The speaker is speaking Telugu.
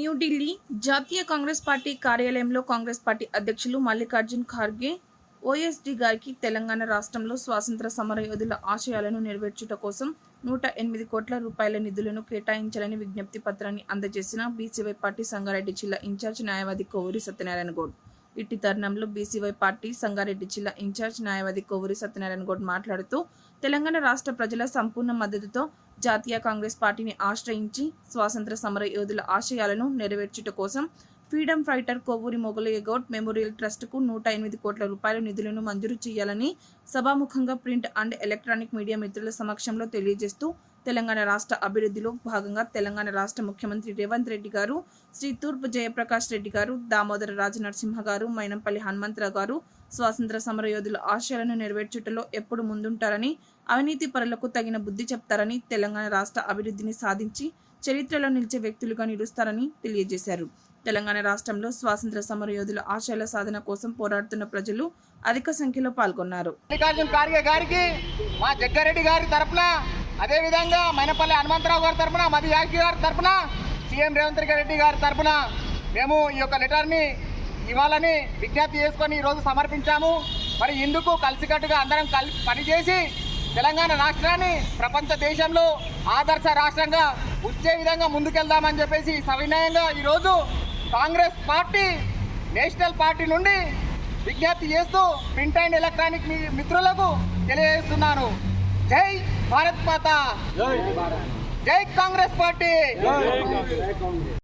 న్యూఢిల్లీ జాతీయ కాంగ్రెస్ పార్టీ కార్యాలయంలో కాంగ్రెస్ పార్టీ అధ్యక్షులు మల్లికార్జున్ ఖార్గే ఓఎస్డి గారికి తెలంగాణ రాష్ట్రంలో స్వాతంత్ర సమరయోధుల ఆశయాలను నెరవేర్చుట కోసం నూట ఎనిమిది కోట్ల రూపాయల నిధులను కేటాయించాలని విజ్ఞప్తి పత్రాన్ని అందజేసిన బీసీవై పార్టీ సంగారెడ్డి జిల్లా ఇన్ఛార్జ్ న్యాయవాది కోవూరి సత్యనారాయణ గౌడ్. ఇట్టి తరుణంలో బీసీవై పార్టీ సంగారెడ్డి జిల్లా ఇన్ఛార్జ్ న్యాయవాది కోవూరి సత్యనారాయణ గౌడ్ మాట్లాడుతూ తెలంగాణ రాష్ట్ర ప్రజల సంపూర్ణ మద్దతుతో జాతీయ కాంగ్రెస్ పార్టీని ఆశ్రయించి స్వాతంత్ర సమర యోధుల ఆశయాలను నెరవేర్చుట కోసం freedom fighter Kovvuri Mogalayya memorial ట్రస్టుకు నూట ఎనిమిది కోట్ల రూపాయల నిధులను మంజూరు చేయాలని సభాముఖంగా ప్రింట్ అండ్ ఎలక్ట్రానిక్ మీడియా మిత్రుల సమక్షంలో తెలియజేస్తూ తెలంగాణ రాష్ట్ర అభివృద్ధిలో భాగంగా తెలంగాణ రాష్ట్ర ముఖ్యమంత్రి రేవంత్ రెడ్డి గారు శ్రీ తూర్పు జయప్రకాష్ రెడ్డి గారు దామోదర రాజనరసింహ గారు మైనంపల్లి హనుమంతరావు గారు స్వాతంత్ర సమరయోధుల ఆశయాలను నెరవేర్చుటలో ఎప్పుడు ముందుంటారని అవినీతి పరులకు తగిన బుద్ధి చెప్తారని తెలంగాణ రాష్ట్ర అభివృద్ధిని సాధించి చరిత్రలో నిలిచే వ్యక్తులుగా నిలుస్తారని తెలియజేశారు. తెలంగాణ రాష్ట్రంలో స్వాతంత్ర సమరయోధుల ఆశయాల సాధన కోసం పోరాడుతున్న ప్రజలు అధిక సంఖ్యలో పాల్గొన్నారు. మల్లికార్జున ఖార్గే గారికి మా జగ్గారెడ్డి గారి తరఫున అదేవిధంగా మైనపల్లి హనుమంతరావు గారి తరపున మధు యాగి గారి తరఫున సీఎం రేవంత్ రెడ్డి గారి తరపున మేము ఈ యొక్క లెటర్ని ఇవ్వాలని విజ్ఞప్తి చేసుకొని ఈరోజు సమర్పించాము. మరి ఇందుకు కలిసికట్టుగా అందరం కలిసి పనిచేసి తెలంగాణ రాష్ట్రాన్ని ప్రపంచ దేశంలో ఆదర్శ రాష్ట్రంగా వచ్చే విధంగా ముందుకెళ్దామని చెప్పేసి సవినయంగా ఈరోజు కాంగ్రెస్ పార్టీ నేషనల్ పార్టీ నుండి విజ్ఞప్తి చేస్తూ ప్రింట్ అండ్ ఎలక్ట్రానిక్ మీ మిత్రులకు తెలియజేస్తున్నాను. జై భారత్ మాత! జై కాంగ్రెస్ పార్టీ!